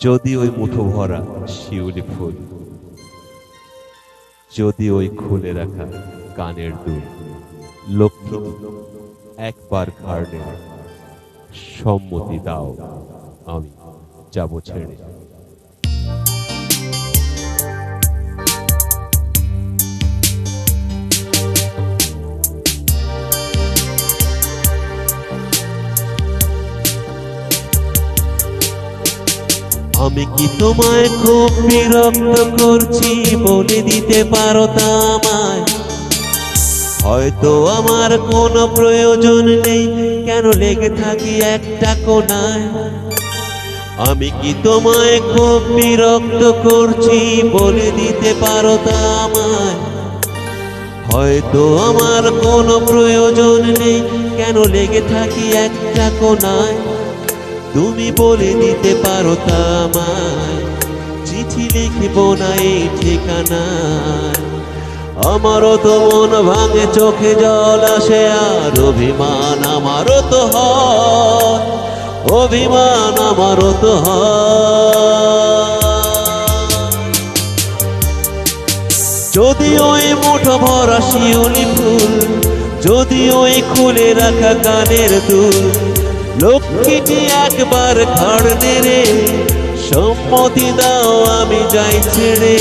যদি ওই মুঠো ভরা শিউলি ফুল, যদি ওই খুলে রাখা কানের দুল, লক্ষ্মী, একবার ঘাড়ে সম্মতি দাও আমি, যাব ছেড়ে। আমি কি তোমায় খুব বিরক্ত করছি? বলে দিতে পারো আমায়। হয়তো আমার কোনো প্রয়োজন নেই, কেন লেগে থাকি একটা কোনায় আমি কি তোমায় খুব বিরক্ত করছি? বলে দিতে পারো আমায়। হয়তো আমার কোনো প্রয়োজন নেই, কেন লেগে থাকি একটা কোনায় তুমি বলে দিতে পারো তা আমায়। চিঠি লিখব না এই ঠিকানায়। আমারও তো মন ভাঙে, চোখে জল আসে আর অভিমান আমারও তো অভিমান আমারও তো যদি ওই মুঠো ভরা শিউলি ফুল, যদি ওই খুলে রাখা গানের দুল লক্ষ্মীটি একবার খাড় নেড়ে সম্মতি দাও আমি যাই ছেড়ে।